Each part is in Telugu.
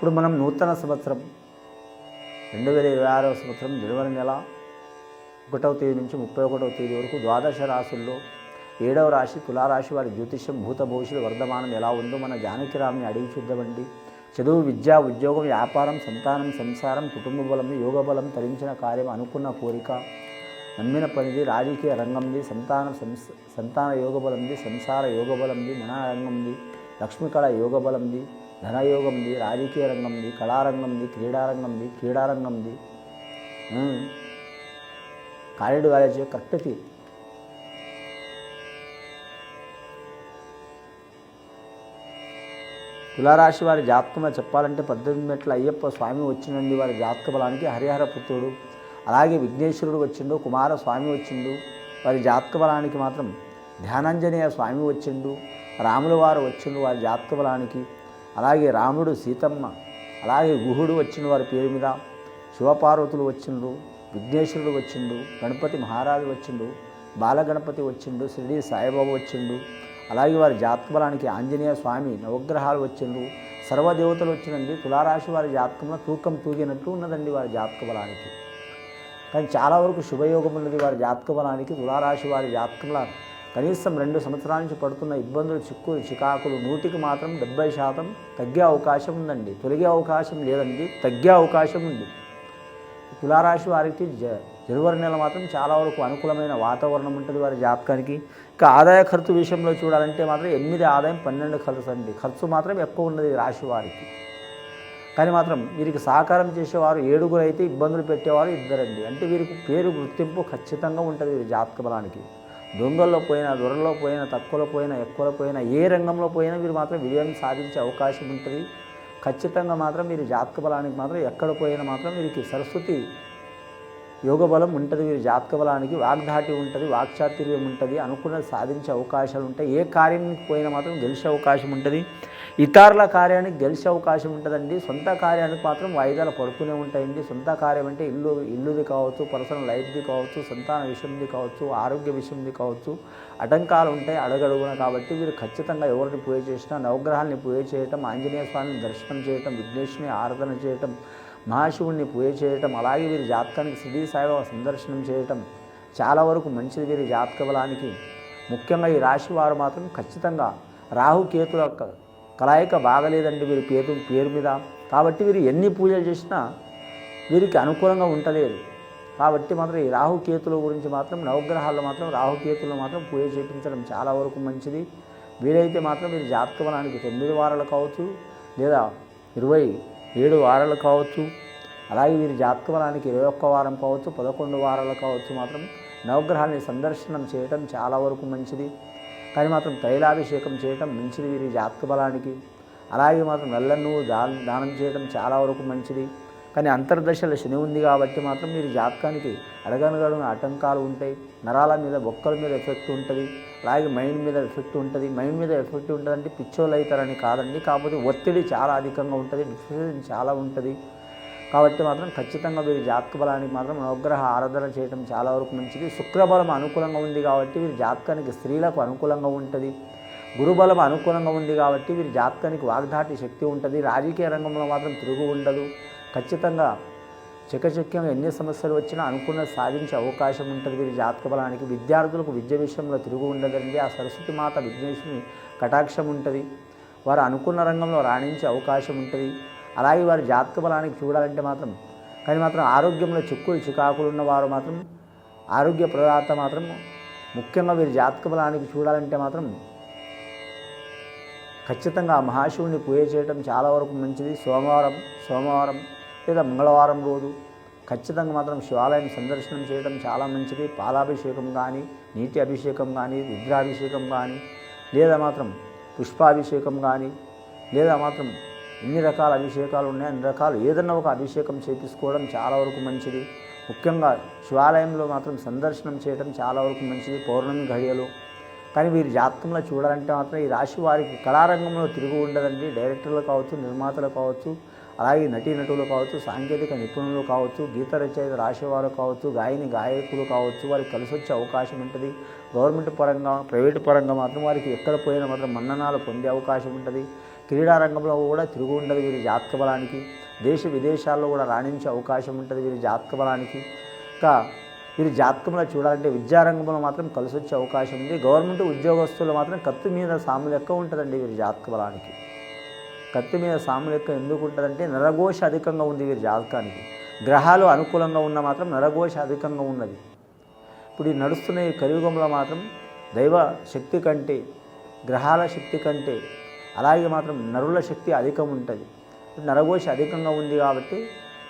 ఇప్పుడు మనం నూతన సంవత్సరం రెండు వేల ఇరవై ఆరవ సంవత్సరం జనవరి నెల ఒకటవ తేదీ నుంచి ముప్పై ఒకటవ తేదీ వరకు ద్వాదశ రాశుల్లో ఏడవ రాశి తులారాశి వారి జ్యోతిష్యం భూత భవిష్యత్తు వర్ధమానం ఎలా ఉందో మన జానకిరామ్ని అడిగి చూద్దామండి. చదువు విద్య ఉద్యోగం వ్యాపారం సంతానం సంసారం కుటుంబ బలం యోగ బలం తరించిన కార్యం అనుకున్న కోరిక నమ్మిన పనిది రాజకీయ రంగంది సంతాన సంస్ సంతాన యోగ బలంది సంసార యోగ బలంది మన రంగంది లక్ష్మీకళ యోగ బలంది ధనయోగంది రాజకీయ రంగంది కళారంగంది క్రీడారంగంది క్రీడారంగంది కాలేడు కాలేజ్ కరెక్ట్ తులారాశి వారి జాతకంలో చెప్పాలంటే పద్దెనిమిది మెట్ల అయ్యప్ప స్వామి వచ్చినండి వారి జాతక బలానికి హరిహర పుత్రుడు. అలాగే విఘ్నేశ్వరుడు వచ్చిండు కుమారస్వామి వచ్చిండు. వారి జాతక బలానికి మాత్రం ధ్యానాంజనేయ స్వామి వచ్చిండు. రాముల వారు వచ్చిండు వారి జాతక బలానికి. అలాగే రాముడు సీతమ్మ అలాగే గుహుడు వచ్చిన వారి పేరు మీద శివపార్వతులు వచ్చిండ్రు విఘ్నేశ్వరుడు వచ్చిండు గణపతి మహారాజు వచ్చిండు బాలగణపతి వచ్చిండు షిరిడి సాయిబాబా వచ్చిండు అలాగే వారి జాతకబలానికి ఆంజనేయ స్వామి నవగ్రహాలు వచ్చిండ్రు సర్వదేవతలు వచ్చినండి. తులారాశి వారి జాతకంలో తూకం తూగినట్టు ఉన్నదండి వారి జాతక బలానికి కానీ చాలా వరకు శుభయోగం ఉన్నది వారి జాతక బలానికి తులారాశి వారి జాతకంలో కనీసం రెండు సంవత్సరాల నుంచి పడుతున్న ఇబ్బందులు చిక్కులు చికాకులు నూటికి మాత్రం డెబ్బై శాతం తగ్గే అవకాశం ఉందండి. తొలగే అవకాశం లేదండి. తగ్గే అవకాశం ఉంది. తులారాశి వారికి జ జనవరి నెల మాత్రం చాలా వరకు అనుకూలమైన వాతావరణం ఉంటుంది వారి జాతకానికి. ఇక ఆదాయ ఖర్చు విషయంలో చూడాలంటే మాత్రం ఎనిమిది ఆదాయం పన్నెండు ఖర్చు అండి. ఖర్చు మాత్రం ఎక్కువ ఉన్నది రాశి వారికి. కానీ మాత్రం వీరికి సహకారం చేసేవారు ఏడుగురు అయితే ఇబ్బందులు పెట్టేవారు ఇద్దరండి. అంటే వీరికి పేరు గుర్తింపు ఖచ్చితంగా ఉంటుంది వీరి జాతక బలానికి. దొంగల్లో పోయినా దొరల్లో పోయినా తక్కువలో పోయినా ఎక్కువలో పోయినా ఏ రంగంలో పోయినా మీరు మాత్రం విజయం సాధించే అవకాశం ఉంటుంది. ఖచ్చితంగా మాత్రం మీరు జాతక బలానికి మాత్రం ఎక్కడ పోయినా మాత్రం వీరికి సరస్వతి యోగ బలం ఉంటుంది వీరి జాతక బలానికి వాగ్ధాటి ఉంటుంది వాక్చాతుర్యం ఉంటుంది అనుకున్నది సాధించే అవకాశాలు ఉంటాయి. ఏ కార్యం పోయినా మాత్రం గెలిచే అవకాశం ఉంటుంది. ఇతరుల కార్యానికి గెలిచే అవకాశం ఉంటుందండి. సొంత కార్యానికి మాత్రం వాయిదాలు పడుతూనే ఉంటాయండి. సొంత కార్యం అంటే ఇల్లు ఇల్లుది కావచ్చు పర్సనల్ లైఫ్ది కావచ్చు సంతాన విషయంది కావచ్చు ఆరోగ్య విషయంది కావచ్చు. అటంకాలు ఉంటాయి అడగడుగున కాబట్టి వీరు ఖచ్చితంగా ఎవరిని పూజ చేసినా నవగ్రహాల్ని పూజ చేయటం ఆంజనేయ స్వామిని దర్శనం చేయటం విఘ్నేశ్వరుని ఆరాధన చేయటం మహాశివుణ్ణి పూజ చేయటం అలాగే వీరి జాతకానికి శ్రీ సాయిబాబా సందర్శనం చేయటం చాలా వరకు మంచిది. వీరి జాతక బలానికి ముఖ్యంగా ఈ రాశి వారు మాత్రం ఖచ్చితంగా రాహుకేతుల క- కలయిక బాగలేదండి వీరి పేరు పేరు మీద. కాబట్టి వీరు ఎన్ని పూజలు చేసినా వీరికి అనుకూలంగా ఉండలేదు. కాబట్టి మాత్రం ఈ రాహుకేతుల గురించి మాత్రం నవగ్రహాల్లో మాత్రం రాహుకేతులు మాత్రం పూజ చేయించడం చాలా వరకు మంచిది. వీలైతే మాత్రం వీరి జాతక బలానికి తొమ్మిది వారాలు కావచ్చు లేదా ఇరవై ఏడు వారాలు కావచ్చు అలాగే వీరి జాతకవనానికి ఇరవై ఒక్క వారం కావచ్చు పదకొండు వారాలు కావచ్చు మాత్రం నవగ్రహాన్ని సందర్శనం చేయటం చాలా వరకు మంచిది. కానీ మాత్రం తైలాభిషేకం చేయటం మంచిది వీరి జాతక బలానికి అలాగే మాత్రం నల్లన్ను దానం దానం చేయడం చాలా వరకు మంచిది. కానీ అంతర్దశలో శని ఉంది కాబట్టి మాత్రం మీరు జాతకానికి అడగనగడున ఆటంకాలు ఉంటాయి. నరాల మీద బొక్కల మీద ఎఫెక్ట్ ఉంటుంది. అలాగే మైండ్ మీద ఎఫెక్ట్ ఉంటుంది. మైండ్ మీద ఎఫెక్ట్ ఉంటుందంటే పిచ్చోళ్ళు అవుతారని కాదండి. కాకపోతే ఒత్తిడి చాలా అధికంగా ఉంటుంది. డిప్రెషన్ చాలా ఉంటుంది. కాబట్టి మాత్రం ఖచ్చితంగా వీరి జాతక బలానికి మాత్రం అనుగ్రహ ఆరాధన చేయడం చాలా వరకు మంచిది. శుక్రబలం అనుకూలంగా ఉంది కాబట్టి వీరి జాతకానికి స్త్రీలకు అనుకూలంగా ఉంటుంది. గురుబలం అనుకూలంగా ఉంది కాబట్టి వీరి జాతకానికి వాగ్దాటి శక్తి ఉంటుంది. రాజకీయ రంగంలో మాత్రం తిరుగు ఉండదు. ఖచ్చితంగా చకచక్యంగా ఎన్ని సమస్యలు వచ్చినా అనుకున్న సాధించే అవకాశం ఉంటుంది. వీరి జాతక బలానికి విద్యార్థులకు విద్య విషయంలో తిరుగు ఉండదండి. ఆ సరస్వతి మాత విఘ్నేశ్వరుని కటాక్షం ఉంటుంది. వారు అనుకున్న రంగంలో రాణించే అవకాశం ఉంటుంది. అలాగే వారి జాతక బలానికి చూడాలంటే మాత్రం కానీ మాత్రం ఆరోగ్యంలో చిక్కులు చికాకులు ఉన్నవారు మాత్రం ఆరోగ్య ప్రదాత మాత్రం ముఖ్యంగా వీరి జాతక బలానికి చూడాలంటే మాత్రం ఖచ్చితంగా ఆ మహాశివుని పూజ చేయడం చాలా వరకు మంచిది. సోమవారం సోమవారం లేదా మంగళవారం రోజు ఖచ్చితంగా మాత్రం శివాలయం సందర్శనం చేయడం చాలా మంచిది. పాలాభిషేకం కానీ నీటి అభిషేకం కానీ రుద్రాభిషేకం కానీ లేదా మాత్రం పుష్పాభిషేకం కానీ లేదా మాత్రం ఎన్ని రకాల అభిషేకాలు ఉన్నాయి అన్ని రకాలు ఏదన్నా ఒక అభిషేకం చేపించుకోవడం చాలా వరకు మంచిది. ముఖ్యంగా శివాలయంలో మాత్రం సందర్శనం చేయడం చాలా వరకు మంచిది. పౌర్ణమి ఘడియలు. కానీ వీరి జాతకంలో చూడాలంటే మాత్రం ఈ రాశి వారికి కళారంగంలో తిరుగు ఉండదండి. డైరెక్టర్లు కావచ్చు నిర్మాతలు కావచ్చు అలాగే నటీనటులు కావచ్చు సాంకేతిక నిపుణులు కావచ్చు గీత రచయిత రాసేవారు కావచ్చు గాయని గాయకులు కావచ్చు వారికి కలిసి వచ్చే అవకాశం ఉంటుంది. గవర్నమెంట్ పరంగా ప్రైవేట్ పరంగా మాత్రం వారికి ఎక్కడ పోయినా మాత్రం మన్ననాలు పొందే అవకాశం ఉంటుంది. క్రీడారంగంలో కూడా తిరుగు ఉండదు వీరి జాతక బలానికి. దేశ విదేశాల్లో కూడా రాణించే అవకాశం ఉంటుంది వీరి జాతక బలానికి. ఇంకా వీరి జాతకంలో చూడాలంటే విద్యారంగంలో మాత్రం కలిసి వచ్చే అవకాశం ఉంది. గవర్నమెంట్ ఉద్యోగస్తులు మాత్రం కత్తి మీద సాములు ఎక్కువ ఉంటుందండి వీరి జాతక బలానికి. కత్తి మీద సాములు ఎక్కువ ఎందుకు ఉంటుందంటే నరఘోష అధికంగా ఉంది వీరి జాతకానికి. గ్రహాలు అనుకూలంగా ఉన్న మాత్రం నరఘోష అధికంగా ఉన్నది. ఇప్పుడు ఈ నడుస్తున్న ఈ కలియుగంలో మాత్రం దైవ శక్తి కంటే గ్రహాల శక్తి కంటే అలాగే మాత్రం నరుల శక్తి అధికం ఉంటుంది. నరఘోష అధికంగా ఉంది కాబట్టి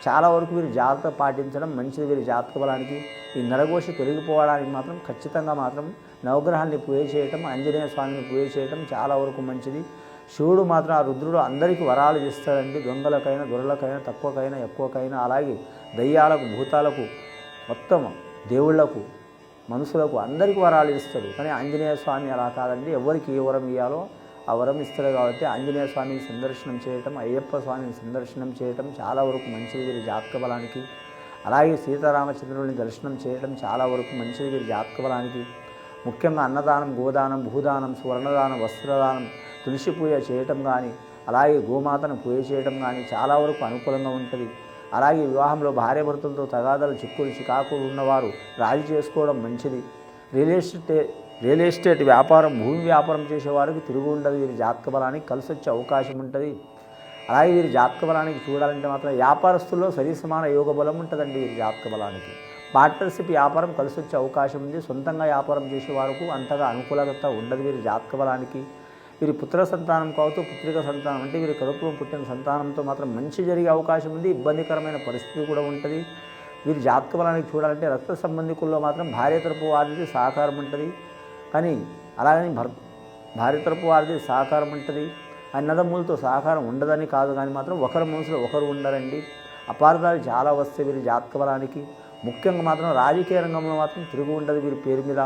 చాలా వరకు వీరు జాగ్రత్త పాటించడం మంచిది వీరి జాతక బలానికి. ఈ నరఘోష తొలగిపోవడానికి మాత్రం ఖచ్చితంగా మాత్రం నవగ్రహాన్ని పూజ చేయటం ఆంజనేయ స్వామిని పూజ చేయటం చాలా వరకు మంచిది. శివుడు మాత్రం ఆ రుద్రుడు అందరికీ వరాలు ఇస్తాడండి. దొంగలకైనా దొరలకైనా తక్కువకైనా ఎక్కువకైనా అలాగే దయ్యాలకు భూతాలకు మొత్తం దేవుళ్ళకు మనుషులకు అందరికీ వరాలు ఇస్తాడు. కానీ ఆంజనేయ స్వామి అలా కాదండి. ఎవరికి ఏ వరం ఇవ్వాలో ఆ వరం ఇస్తాడు కాబట్టి ఆంజనేయ స్వామిని సందర్శనం చేయటం అయ్యప్ప స్వామిని సందర్శనం చేయటం చాలా వరకు మంచిది. వీరి జాతక బలానికి అలాగే సీతారామచంద్రుని దర్శనం చేయడం చాలా వరకు మంచిది. వీరి జాతక బలానికి ముఖ్యంగా అన్నదానం గోదానం భూదానం స్వర్ణదానం వస్త్రదానం తులసి పూజ చేయటం కానీ అలాగే గోమాతను పూజ చేయటం కానీ చాలా వరకు అనుకూలంగా ఉంటుంది. అలాగే వివాహంలో భార్యాభర్తలతో తగాదాలు చిక్కులు చికాకులు ఉన్నవారు రాజీ చేసుకోవడం మంచిది. రియల్ ఎస్టేట్ రియల్ ఎస్టేట్ వ్యాపారం భూమి వ్యాపారం చేసేవారికి తిరుగు ఉండదు. వీరి జాతక బలానికి కలిసి వచ్చే అవకాశం ఉంటుంది. అలాగే వీరి జాతక బలానికి చూడాలంటే మాత్రం వ్యాపారస్తుల్లో సరి సమాన యోగ బలం ఉంటుందండి వీరి జాతక బలానికి. పార్ట్నర్షిప్ వ్యాపారం కలిసి వచ్చే అవకాశం ఉంది. సొంతంగా వ్యాపారం చేసే వారికి అంతగా అనుకూలత ఉండదు. వీరి జాతక బలానికి వీరి పుత్ర సంతానం కావచ్చు పుత్రిక సంతానం అంటే వీరి కడుపులో పుట్టిన సంతానంతో మాత్రం మంచి జరిగే అవకాశం ఉంది ఇబ్బందికరమైన పరిస్థితి కూడా ఉంటుంది. వీరి జాతక బలానికి చూడాలంటే రక్త సంబంధికుల్లో మాత్రం భార్య తరపు వారిది సహకారం ఉంటుంది. కానీ అలాగని భర్ భార్య తరపు వారిది సహకారం ఉంటుంది. అన్నదమ్ములతో సహకారం ఉండదని కాదు కానీ మాత్రం ఒకరి మనసులో ఒకరు ఉండరండి. అపార్థాలు చాలా వస్తాయి వీరి జాతక బలానికి ముఖ్యంగా మాత్రం రాజకీయ రంగంలో మాత్రం తిరుగు ఉండదు వీరి పేరు మీద.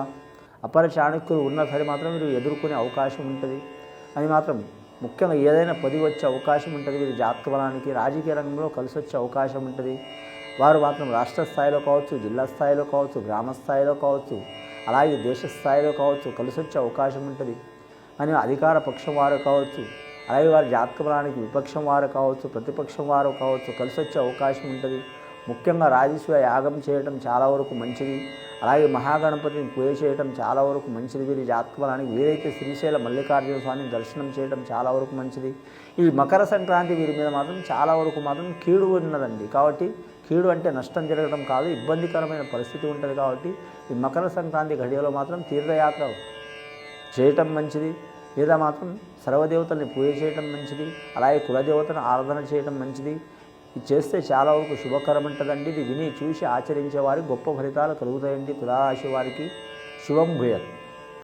అపర చాణక్యులు ఉన్నా సరే మాత్రం వీరు ఎదుర్కొనే అవకాశం ఉంటుంది. అని మాత్రం ముఖ్యంగా ఏదైనా పది వచ్చే అవకాశం ఉంటుంది. వీరి జాతక బలానికి రాజకీయ రంగంలో కలిసి వచ్చే అవకాశం ఉంటుంది. వారు మాత్రం రాష్ట్ర స్థాయిలో కావచ్చు జిల్లా స్థాయిలో కావచ్చు గ్రామ స్థాయిలో కావచ్చు అలాగే దేశ స్థాయిలో కావచ్చు కలిసి వచ్చే అవకాశం ఉంటుంది. అని అధికార పక్షం వారు కావచ్చు అలాగే వారి జాతక బలానికి విపక్షం వారు కావచ్చు ప్రతిపక్షం వారు కావచ్చు కలిసి వచ్చే అవకాశం ఉంటుంది. ముఖ్యంగా రాజేశ్వర యాగం చేయడం చాలా వరకు మంచిది. అలాగే మహాగణపతిని పూజ చేయడం చాలా వరకు మంచిది. వీరి జాతక వీరైతే శ్రీశైల మల్లికార్జున స్వామిని దర్శనం చేయడం చాలా వరకు మంచిది. ఈ మకర సంక్రాంతి వీరి మీద మాత్రం చాలా వరకు మాత్రం కీడు ఉన్నదండి. కాబట్టి కీడు అంటే నష్టం జరగడం కాదు ఇబ్బందికరమైన పరిస్థితి ఉంటుంది కాబట్టి ఈ మకర సంక్రాంతి ఘడియలో మాత్రం తీర్థయాత్ర చేయటం మంచిది. లేదా మాత్రం సర్వదేవతల్ని పూజ చేయటం మంచిది. అలాగే కులదేవతను ఆరాధన చేయటం మంచిది. ఇది చేస్తే చాలా వరకు శుభకరం ఉంటుందండి ఇది విని చూసి ఆచరించే వారికి గొప్ప ఫలితాలు కలుగుతాయండి. తులారాశి వారికి శుభం భూయత్.